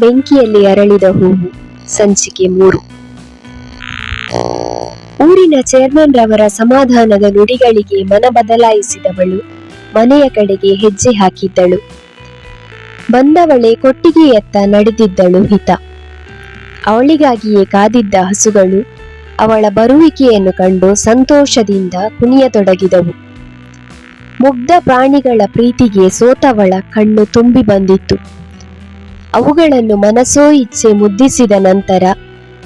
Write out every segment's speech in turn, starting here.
ಬೆಂಕಿಯಲ್ಲಿ ಅರಳಿದ ಹೂವು. ಸಂಚಿಕೆ ಮೂರು. ಊರಿನ ಚೇರ್ಮನ್ ರವರ ಸಮಾಧಾನದ ನುಡಿಗಳಿಗೆ ಮನ ಬದಲಾಯಿಸಿದವಳು ಮನೆಯ ಕಡೆಗೆ ಹೆಜ್ಜೆ ಹಾಕಿದ್ದಳು. ಬಂದವಳೆ ಕೊಟ್ಟಿಗೆಯತ್ತ ನಡೆದಿದ್ದಳು ಹಿತ. ಅವಳಿಗಾಗಿಯೇ ಕಾದಿದ್ದ ಹಸುಗಳು ಅವಳ ಬರುವಿಕೆಯನ್ನು ಕಂಡು ಸಂತೋಷದಿಂದ ಕುಣಿಯತೊಡಗಿದವು. ಮುಗ್ಧ ಪ್ರಾಣಿಗಳ ಪ್ರೀತಿಗೆ ಸೋತವಳ ಕಣ್ಣು ತುಂಬಿ ಬಂದಿತ್ತು. ಅವುಗಳನ್ನು ಮನಸೋ ಇಚ್ಛೆ ಮುದ್ದಿಸಿದ ನಂತರ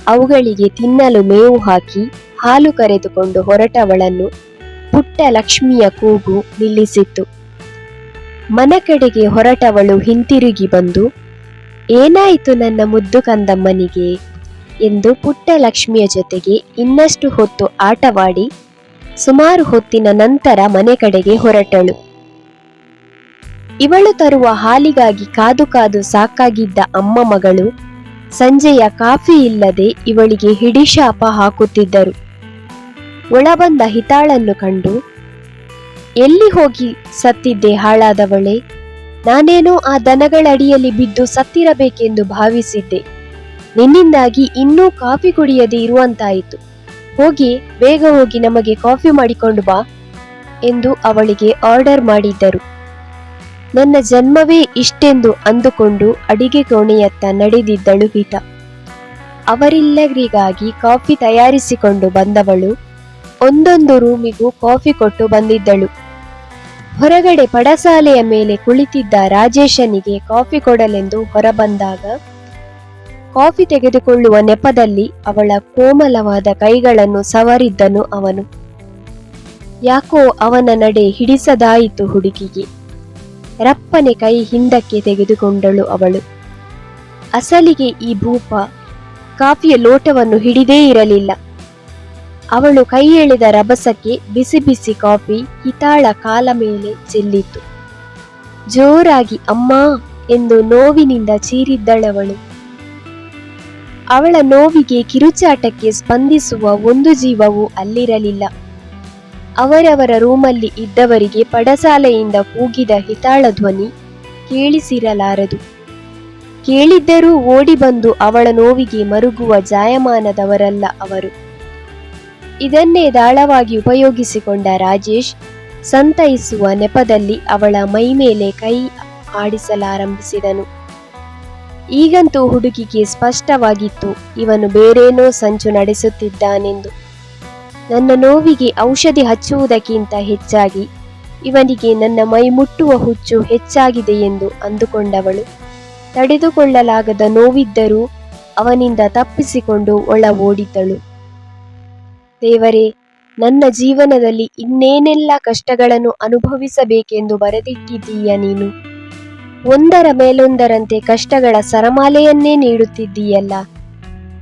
ಅವುಗಳಿಗೆ ತಿನ್ನಲು ಮೇವು ಹಾಕಿ ಹಾಲು ಕರೆದುಕೊಂಡು ಹೊರಟವಳನ್ನು ಪುಟ್ಟ ಲಕ್ಷ್ಮಿಯ ಕೂಗು ನಿಲ್ಲಿಸಿತ್ತು. ಮನ ಕಡೆಗೆ ಹೊರಟವಳು ಹಿಂತಿರುಗಿ ಬಂದು, ಏನಾಯಿತು ನನ್ನ ಮುದ್ದು ಕಂದಮ್ಮನಿಗೆ ಎಂದು ಪುಟ್ಟ ಲಕ್ಷ್ಮಿಯ ಜೊತೆಗೆ ಇನ್ನಷ್ಟು ಹೊತ್ತು ಆಟವಾಡಿ ಸುಮಾರು ಹೊತ್ತಿನ ನಂತರ ಮನೆ ಕಡೆಗೆ ಹೊರಟಳು. ಇವಳು ತರುವ ಹಾಲಿಗಾಗಿ ಕಾದು ಕಾದು ಸಾಕಾಗಿದ್ದ ಅಮ್ಮ ಮಗಳು ಸಂಜೆಯ ಕಾಫಿ ಇಲ್ಲದೆ ಇವಳಿಗೆ ಹಿಡಿಶಾಪ ಹಾಕುತ್ತಿದ್ದರು. ಒಳಬಂದ ಹಿತಾಳನ್ನು ಕಂಡು, ಎಲ್ಲಿ ಹೋಗಿ ಸತ್ತಿದ್ದೆ ಹಾಳಾದವಳೆ? ನಾನೇನೋ ಆ ದನಗಳಡಿಯಲ್ಲಿ ಬಿದ್ದು ಸತ್ತಿರಬೇಕೆಂದು ಭಾವಿಸಿದ್ದೆ. ನಿನ್ನಿಂದಾಗಿ ಇನ್ನೂ ಕಾಫಿ ಕುಡಿಯದೆ ಇರುವಂತಾಯಿತು. ಹೋಗಿ, ಬೇಗ ಹೋಗಿ ನಮಗೆ ಕಾಫಿ ಮಾಡಿಕೊಂಡು ಬಾ ಎಂದು ಅವಳಿಗೆ ಆರ್ಡರ್ ಮಾಡಿದ್ದರು. ನನ್ನ ಜನ್ಮವೇ ಇಷ್ಟೆಂದು ಅಂದುಕೊಂಡು ಅಡಿಗೆ ಕೋಣೆಯತ್ತ ನಡೆದಿದ್ದಳು ಗೀತ. ಅವರಿಲ್ಲರಿಗಾಗಿ ಕಾಫಿ ತಯಾರಿಸಿಕೊಂಡು ಬಂದವಳು. ಒಂದೊಂದು ರೂಮಿಗೂ ಕಾಫಿ ಕೊಟ್ಟು ಬಂದಿದ್ದಳು. ಹೊರಗಡೆ ಪಡಸಾಲೆಯ ಮೇಲೆ ಕುಳಿತಿದ್ದ ರಾಜೇಶನಿಗೆ ಕಾಫಿ ಕೊಡಲೆಂದು ಹೊರಬಂದಾಗ, ಕಾಫಿ ತೆಗೆದುಕೊಳ್ಳುವ ನೆಪದಲ್ಲಿ ಅವಳ ಕೋಮಲವಾದ ಕೈಗಳನ್ನು ಸವರಿದ್ದನು ಅವನು. ಯಾಕೋ ಅವನ ನಡೆ ಹಿಡಿಸದಾಯಿತು ಹುಡುಗಿಗೆ. ರಪ್ಪನೆ ಕೈ ಹಿಂದಕ್ಕೆ ತೆಗೆದುಕೊಂಡಳು ಅವಳು. ಅಸಲಿಗೆ ಈ ಭೂಪ ಕಾಫಿಯ ಲೋಟವನ್ನು ಹಿಡಿದೇ ಇರಲಿಲ್ಲ. ಅವಳು ಕೈ ಎಳೆದ ರಭಸಕ್ಕೆ ಬಿಸಿ ಬಿಸಿ ಕಾಫಿ ಹಿತಾಳ ಕಾಲ ಮೇಲೆ ಚೆಲ್ಲಿತು. ಜೋರಾಗಿ ಅಮ್ಮ ಎಂದು ನೋವಿನಿಂದ ಚೀರಿದ್ದಳವಳು. ಅವಳ ನೋವಿಗೆ ಕಿರುಚಾಟಕ್ಕೆ ಸ್ಪಂದಿಸುವ ಒಂದು ಜೀವವೂ ಅಲ್ಲಿರಲಿಲ್ಲ. ಅವರವರ ರೂಮಲ್ಲಿ ಇದ್ದವರಿಗೆ ಪಡಸಾಲೆಯಿಂದ ಕೂಗಿದ ಹಿತಾಳ ಧ್ವನಿ ಕೇಳಿಸಿರಲಾರದು. ಕೇಳಿದ್ದರೂ ಓಡಿ ಬಂದು ಅವಳ ನೋವಿಗೆ ಮರುಗುವ ಜಾಯಮಾನದವರಲ್ಲ ಅವರು. ಇದನ್ನೇ ದಾಳವಾಗಿ ಉಪಯೋಗಿಸಿಕೊಂಡ ರಾಜೇಶ್ ಸಂತೈಸುವ ನೆಪದಲ್ಲಿ ಅವಳ ಮೈ ಮೇಲೆ ಕೈ ಆಡಿಸಲಾರಂಭಿಸಿದನು. ಈಗಂತೂ ಹುಡುಗಿಗೆ ಸ್ಪಷ್ಟವಾಗಿತ್ತು, ಇವನು ಬೇರೇನೋ ಸಂಚು ನಡೆಸುತ್ತಿದ್ದಾನೆಂದು. ನನ್ನ ನೋವಿಗೆ ಔಷಧಿ ಹಚ್ಚುವುದಕ್ಕಿಂತ ಹೆಚ್ಚಾಗಿ ಇವನಿಗೆ ನನ್ನ ಮೈ ಮುಟ್ಟುವ ಹುಚ್ಚು ಹೆಚ್ಚಾಗಿದೆ ಎಂದು ಅಂದುಕೊಂಡವಳು. ತಡೆದುಕೊಳ್ಳಲಾಗದ ನೋವಿದ್ದರೂ ಅವನಿಂದ ತಪ್ಪಿಸಿಕೊಂಡು ಒಳ ಓಡಿದ್ದಳು ದೇವರೇ, ನನ್ನ ಜೀವನದಲ್ಲಿ ಇನ್ನೇನೆಲ್ಲ ಕಷ್ಟಗಳನ್ನು ಅನುಭವಿಸಬೇಕೆಂದು ಬರೆದಿಟ್ಟಿದ್ದೀಯ ನೀನು? ಒಂದರ ಮೇಲೊಂದರಂತೆ ಕಷ್ಟಗಳ ಸರಮಾಲೆಯನ್ನೇ ನೀಡುತ್ತಿದ್ದೀಯಲ್ಲ?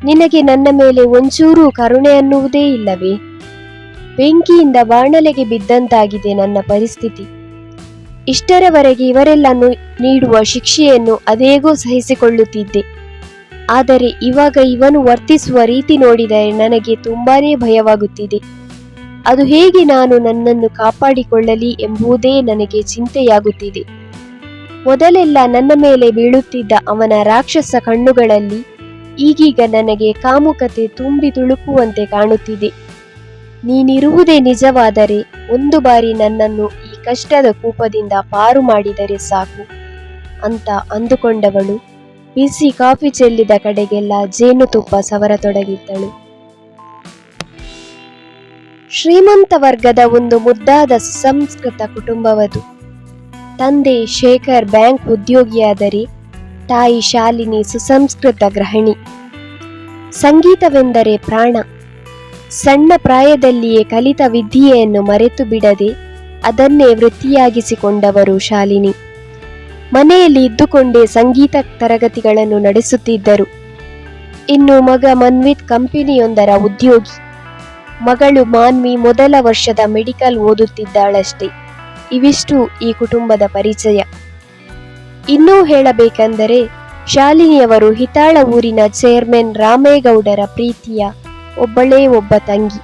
ನಿನಗೆ ನನ್ನ ಮೇಲೆ ಒಂಚೂರು ಕರುಣೆ ಅನ್ನುವುದೇ ಇಲ್ಲವೇ? ಬೆಂಕಿಯಿಂದ ಬಾಣಲೆಗೆ ಬಿದ್ದಂತಾಗಿದೆ ನನ್ನ ಪರಿಸ್ಥಿತಿ. ಇಷ್ಟರವರೆಗೆ ಇವರೆಲ್ಲ ನೀಡುವ ಶಿಕ್ಷೆಯನ್ನು ಅದೇಗೋ ಸಹಿಸಿಕೊಳ್ಳುತ್ತಿದ್ದೆ. ಆದರೆ ಇವಾಗ ಇವನು ವರ್ತಿಸುವ ರೀತಿ ನೋಡಿದರೆ ನನಗೆ ತುಂಬಾನೇ ಭಯವಾಗುತ್ತಿದೆ. ಅದು ಹೇಗೆ ನಾನು ನನ್ನನ್ನು ಕಾಪಾಡಿಕೊಳ್ಳಲಿ ಎಂಬುದೇ ನನಗೆ ಚಿಂತೆಯಾಗುತ್ತಿದೆ. ಮೊದಲೆಲ್ಲ ನನ್ನ ಮೇಲೆ ಬೀಳುತ್ತಿದ್ದ ಅವನ ರಾಕ್ಷಸ ಕಣ್ಣುಗಳಲ್ಲಿ ಈಗೀಗ ನನಗೆ ಕಾಮುಕತೆ ತುಂಬಿ ತುಳುಕುವಂತೆ ಕಾಣುತ್ತಿದೆ. ನೀನಿರುವುದೇ ನಿಜವಾದರೆ ಒಂದು ಬಾರಿ ನನ್ನನ್ನು ಈ ಕಷ್ಟದ ಕೂಪದಿಂದ ಪಾರು ಮಾಡಿದರೆ ಸಾಕು. ಅಂತ ಅಂದುಕೊಂಡವಳು. ಬಿಸಿ ಕಾಫಿ ಚೆಲ್ಲಿದ ಕಡೆಗೆಲ್ಲ ಜೇನುತುಪ್ಪ ಸವರತೊಡಗಿದ್ದಳು. ಶ್ರೀಮಂತ ವರ್ಗದ ಒಂದು ಮುದ್ದಾದ ಸುಸಂಸ್ಕೃತ ಕುಟುಂಬವದು. ತಂದೆ ಶೇಖರ್ ಬ್ಯಾಂಕ್ ಉದ್ಯೋಗಿಯಾದರೆ ತಾಯಿ ಶಾಲಿನಿ ಸುಸಂಸ್ಕೃತ ಗ್ರಹಣಿ ಸಂಗೀತವೆಂದರೆ ಪ್ರಾಣ. ಸಣ್ಣ ಪ್ರಾಯದಲ್ಲಿಯೇ ಕಲಿತ ವಿದ್ಯೆಯನ್ನು ಮರೆತು ಬಿಡದೆ ಅದನ್ನೇ ವೃತ್ತಿಯಾಗಿಸಿಕೊಂಡವರು ಶಾಲಿನಿ. ಮನೆಯಲ್ಲಿ ಇದ್ದುಕೊಂಡೇ ಸಂಗೀತ ತರಗತಿಗಳನ್ನು ನಡೆಸುತ್ತಿದ್ದರು. ಇನ್ನು ಮಗ ಮನ್ವಿತ್ ಕಂಪನಿಯೊಂದರ ಉದ್ಯೋಗಿ. ಮಗಳು ಮಾನ್ವಿ ಮೊದಲ ವರ್ಷದ ಮೆಡಿಕಲ್ ಓದುತ್ತಿದ್ದಾಳಷ್ಟೇ. ಇವಿಷ್ಟು ಈ ಕುಟುಂಬದ ಪರಿಚಯ. ಇನ್ನೂ ಹೇಳಬೇಕೆಂದರೆ, ಶಾಲಿನಿಯವರು ಹಿತಾಳ ಊರಿನ ಚೇರ್ಮನ್ ರಾಮೇಗೌಡರ ಪ್ರೀತಿಯ ಒಬ್ಬಳೇ ಒಬ್ಬ ತಂಗಿ.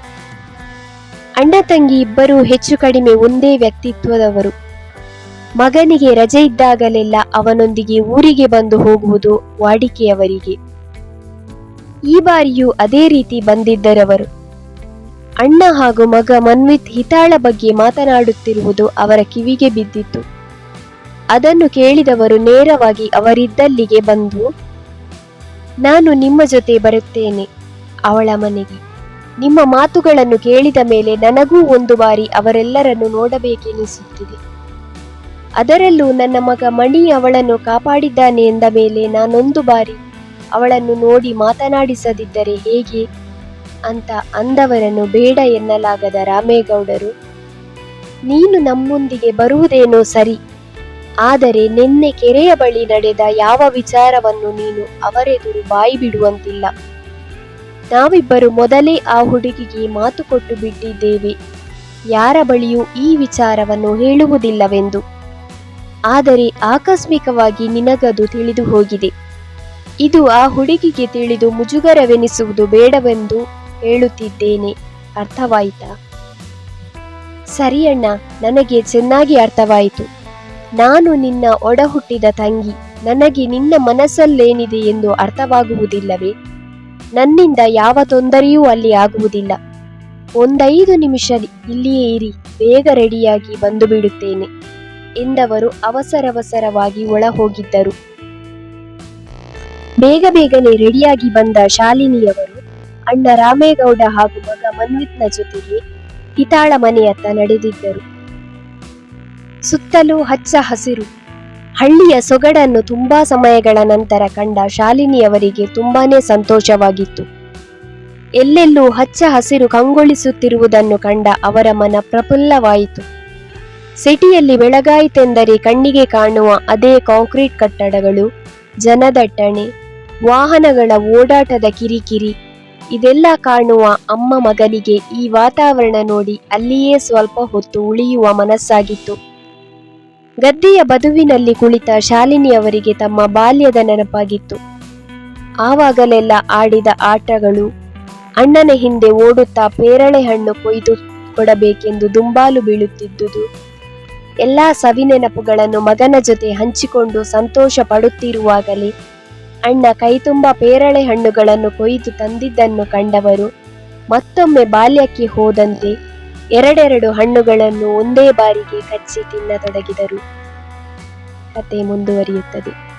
ಅಣ್ಣ ತಂಗಿ ಇಬ್ಬರೂ ಹೆಚ್ಚು ಕಡಿಮೆ ಒಂದೇ ವ್ಯಕ್ತಿತ್ವದವರು. ಮಗನಿಗೆ ರಜೆ ಇದ್ದಾಗಲೆಲ್ಲ ಅವನೊಂದಿಗೆ ಊರಿಗೆ ಬಂದು ಹೋಗುವುದು ವಾಡಿಕೆಯವರಿಗೆ. ಈ ಬಾರಿಯೂ ಅದೇ ರೀತಿ ಬಂದಿದ್ದರವರು. ಅಣ್ಣ ಹಾಗೂ ಮಗ ಮನ್ವಿತ್ ಹಿತಾಳ ಬಗ್ಗೆ ಮಾತನಾಡುತ್ತಿರುವುದು ಅವರ ಕಿವಿಗೆ ಬಿದ್ದಿತ್ತು. ಅದನ್ನು ಕೇಳಿದವರು ನೇರವಾಗಿ ಅವರಿದ್ದಲ್ಲಿಗೆ ಬಂದು, ನಾನು ನಿಮ್ಮ ಜೊತೆ ಬರುತ್ತೇನೆ, ಅವಳ ಮನೆಗೆ. ನಿಮ್ಮ ಮಾತುಗಳನ್ನು ಕೇಳಿದ ಮೇಲೆ ನನಗೂ ಒಂದು ಬಾರಿ ಅವರೆಲ್ಲರನ್ನು ನೋಡಬೇಕೆನಿಸುತ್ತಿದೆ. ಅದರಲ್ಲೂ ನನ್ನ ಮಗ ಮಣಿ ಅವಳನ್ನು ಕಾಪಾಡಿದ್ದಾನೆ ಎಂದ ಮೇಲೆ ನಾನೊಂದು ಬಾರಿ ಅವಳನ್ನು ನೋಡಿ ಮಾತನಾಡಿಸದಿದ್ದರೆ ಹೇಗೆ? ಅಂತ ಅಂದವರನ್ನು ಬೇಡ ಎನ್ನಲಾಗದ ರಾಮೇಗೌಡರು, ನೀನು ನಮ್ಮೊಂದಿಗೆ ಬರುವುದೇನೋ ಸರಿ ಆದರೆ ನಿನ್ನೆ ಕೆರೆಯ ಬಳಿ ನಡೆದ ಯಾವ ವಿಚಾರವನ್ನು ನೀನು ಅವರೆದುರು ಬಾಯಿ ಬಿಡುವಂತಿಲ್ಲ. ನಾವಿಬ್ಬರು ಮೊದಲೇ ಆ ಹುಡುಗಿಗೆ ಮಾತು ಕೊಟ್ಟು ಬಿಟ್ಟಿದ್ದೇವೆ. ಯಾರ ಬಳಿಯೂ ಈ ವಿಚಾರವನ್ನು ಹೇಳುವುದಿಲ್ಲವೆಂದು. ಆದರೆ ಆಕಸ್ಮಿಕವಾಗಿ ನಿನಗದು ತಿಳಿದು ಹೋಗಿದೆ. ಇದು ಆ ಹುಡುಗಿಗೆ ತಿಳಿದು ಮುಜುಗರವೆನಿಸುವುದು ಬೇಡವೆಂದು ಹೇಳುತ್ತಿದ್ದೇನೆ. ಅರ್ಥವಾಯಿತಾ? ಸರಿಯಣ್ಣ ನನಗೆ ಚೆನ್ನಾಗಿ ಅರ್ಥವಾಯಿತು. ನಾನು ನಿನ್ನ ಒಡಹುಟ್ಟಿದ ತಂಗಿ. ನನಗೆ ನಿನ್ನ ಮನಸ್ಸಲ್ಲೇನಿದೆ ಎಂದು ಅರ್ಥವಾಗುವುದಿಲ್ಲವೇ? ನನ್ನಿಂದ ಯಾವ ತೊಂದರೆಯೂ ಅಲ್ಲಿ ಆಗುವುದಿಲ್ಲ. ಒಂದೈದು ನಿಮಿಷ ಇಲ್ಲಿಯೇ ಇರಿ, ಬೇಗ ರೆಡಿಯಾಗಿ ಬಂದು ಬಿಡುತ್ತೇನೆ ಎಂದವರು ಅವಸರವಸರವಾಗಿ ಒಳ ಹೋಗಿದ್ದರು ಬೇಗ ಬೇಗನೆ ರೆಡಿಯಾಗಿ ಬಂದ ಶಾಲಿನಿಯವರು, ಅಣ್ಣ ರಾಮೇಗೌಡ ಹಾಗೂ ಮಗ ಮನ್ವಿತ್ನ ಜೊತೆಗೆ ಹಿತಾಳ ಮನೆಯತ್ತ ನಡೆದಿದ್ದರು. ಸುತ್ತಲೂ ಹಚ್ಚ ಹಸಿರು. ಹಳ್ಳಿಯ ಸೊಗಡನ್ನು ತುಂಬಾ ಸಮಯಗಳ ನಂತರ ಕಂಡ ಶಾಲಿನಿಯವರಿಗೆ ತುಂಬಾನೇ ಸಂತೋಷವಾಗಿತ್ತು. ಎಲ್ಲೆಲ್ಲೂ ಹಚ್ಚ ಹಸಿರು ಕಂಗೊಳಿಸುತ್ತಿರುವುದನ್ನು ಕಂಡ ಅವರ ಮನ ಪ್ರಫುಲ್ಲವಾಯಿತು. ಸಿಟಿಯಲ್ಲಿ ಬೆಳಗಾಯಿತೆಂದರೆ ಕಣ್ಣಿಗೆ ಕಾಣುವ ಅದೇ ಕಾಂಕ್ರೀಟ್ ಕಟ್ಟಡಗಳು, ಜನದಟ್ಟಣೆ, ವಾಹನಗಳ ಓಡಾಟದ ಕಿರಿಕಿರಿ, ಇದೆಲ್ಲ ಕಾಣುವ ಅಮ್ಮ ಮಗನಿಗೆ ಈ ವಾತಾವರಣ ನೋಡಿ ಅಲ್ಲಿಯೇ ಸ್ವಲ್ಪ ಹೊತ್ತು ಉಳಿಯುವ ಮನಸ್ಸಾಗಿತ್ತು. ಗದ್ದೆಯ ಬದುವಿನಲ್ಲಿ ಕುಳಿತ ಶಾಲಿನಿಯವರಿಗೆ ತಮ್ಮ ಬಾಲ್ಯದ ನೆನಪಾಗಿತ್ತು. ಆವಾಗಲೆಲ್ಲ ಆಡಿದ ಆಟಗಳು, ಅಣ್ಣನ ಹಿಂದೆ ಓಡುತ್ತಾ ಪೇರಳೆ ಹಣ್ಣು ಕೊಯ್ದು ಕೊಡಬೇಕೆಂದು ದುಂಬಾಲು ಬೀಳುತ್ತಿದ್ದುದು. ಎಲ್ಲಾ ಸವಿನೆನಪುಗಳನ್ನು ಮಗನ ಜೊತೆ ಹಂಚಿಕೊಂಡು ಸಂತೋಷ ಪಡುತ್ತಿರುವಾಗಲೇ ಅಣ್ಣ ಕೈತುಂಬ ಪೇರಳೆ ಹಣ್ಣುಗಳನ್ನು ಕೊಯ್ದು ತಂದಿದ್ದನ್ನು ಕಂಡವರು ಮತ್ತೊಮ್ಮೆ ಬಾಲ್ಯಕ್ಕೆ ಹೋದಂತೆ ಎರಡೆರಡು ಹಣ್ಣುಗಳನ್ನು ಒಂದೇ ಬಾರಿಗೆ ಕಚ್ಚಿ ತಿನ್ನತೊಡಗಿದರು. ಕತೆ ಮುಂದುವರಿಯುತ್ತದೆ.